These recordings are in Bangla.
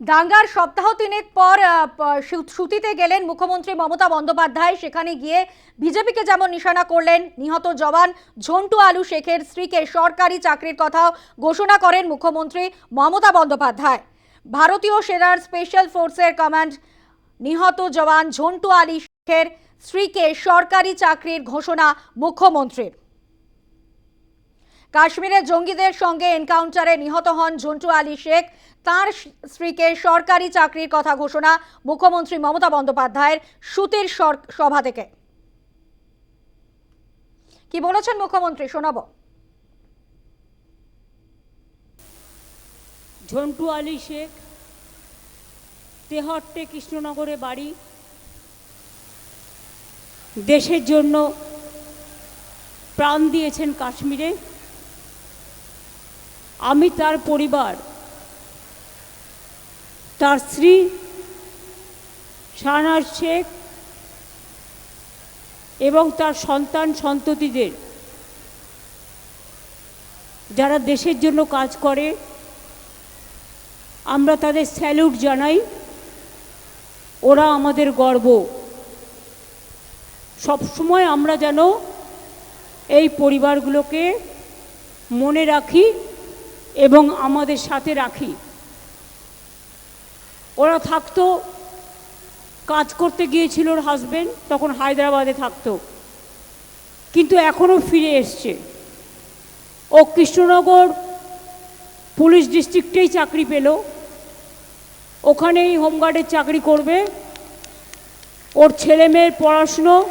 দাঙ্গার সপ্তাহ তিনেক পর সুতিতে গেলেন মুখ্যমন্ত্রী মমতা বন্দ্যোপাধ্যায়। সেখানে গিয়ে বিজেপিকে যেমন নিশানা করলেন, নিহত জওয়ান ঝন্টু আলু শেখের স্ত্রীকে সরকারি চাকরির কথা ঘোষণা করেন মুখ্যমন্ত্রী মমতা বন্দ্যোপাধ্যায়। ভারতীয় সেনার স্পেশাল ফোর্সের কমান্ড নিহত জওয়ান ঝন্টু আলী শেখের স্ত্রীকে সরকারি চাকরির ঘোষণা মুখ্যমন্ত্রীর। কাশ্মীরে জঙ্গিদের সঙ্গে এনকাউন্টারে নিহত হন ঝন্টু আলী শেখ। তার স্ত্রীকে সরকারি চাকরির কথা ঘোষণা মুখ্যমন্ত্রী মমতা বন্দ্যোপাধ্যায়ের সুতির সভা থেকে। কি বলেছেন মুখ্যমন্ত্রী? শোনাবো। ঝন্টু আলী শেখ, তেহট্টে কৃষ্ণনগরে বাড়ি। দেশের জন্য প্রাণ দিয়েছেন কাশ্মীরে। আমি তার পরিবার, তার স্ত্রী, শাহনাজ শেখ এবং তার সন্তান সন্ততিদের। যারা দেশের জন্য কাজ করে, আমরা তাদের স্যালুট জানাই। ওরা আমাদের গর্ব। সব সময় আমরা যেন এই পরিবারগুলোকে মনে রাখি। এবং আমাদের সাথে রাখি। ওরা থাকতো, কাজ করতে গিয়েছিল ওর হাজবেন্ড তখন হায়দ্রাবাদে থাকতো। কিন্তু এখনও ফিরে এসছে। ও কৃষ্ণনগর পুলিশ ডিস্ট্রিক্টেই চাকরি পেল। ওখানেই হোমগার্ডের চাকরি করবে। ওর ছেলে মেয়ের পড়াশুনো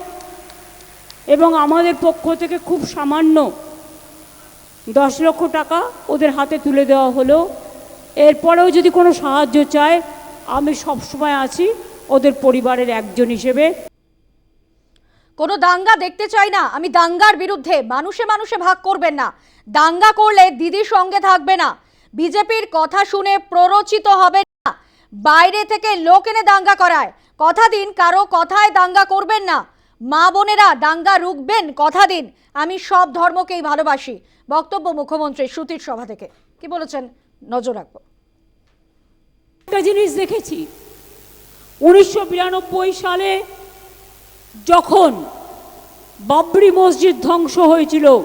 এবং আমাদের পক্ষ থেকে খুব সামান্য দশ লক্ষ টাকা ওদের হাতে তুলে দেওয়া হলো। এরপরেও যদি কোনো সাহায্য চায়, আমি সবসময় আছি ওদের পরিবারের একজন হিসেবে। কোনো দাঙ্গা দেখতে চাই না। আমি দাঙ্গার বিরুদ্ধে মানুষে মানুষে ভাগ করবেন না। দাঙ্গা করলে দিদির সঙ্গে থাকবে না। বিজেপির কথা শুনে প্ররোচিত হবে না। বাইরে থেকে লোক এনে দাঙ্গা করায়। কথা দিন, কারও কথায় দাঙ্গা করবেন না। মা বোনেরা দাঙ্গা রুখবেন কথা দিন। আমি সব ধর্মকেই ভালোবাসি। বক্তব্য মুখ্যমন্ত্রী সুতির সভা থেকে। কি বলেছেন? নজর রাখব। একটা জিনিস দেখেছি। উনিশশো বিরানব্বই সালে যখন বাবরি মসজিদ ধ্বংস হয়েছিল,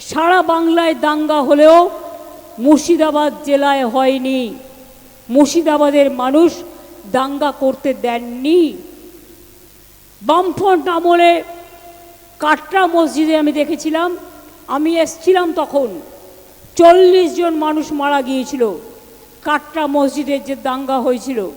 সারা বাংলায় দাঙ্গা হলেও মুর্শিদাবাদ জেলায় হয়নি। মুর্শিদাবাদের মানুষ দাঙ্গা করতে দেননি। বামফ্রন্ট আমলে কাটরা মসজিদে আমি দেখেছিলাম। আমি এসছিলাম তখন। চল্লিশ জন মানুষ মারা গিয়েছিল। কাটরা মসজিদের যে দাঙ্গা হয়েছিল।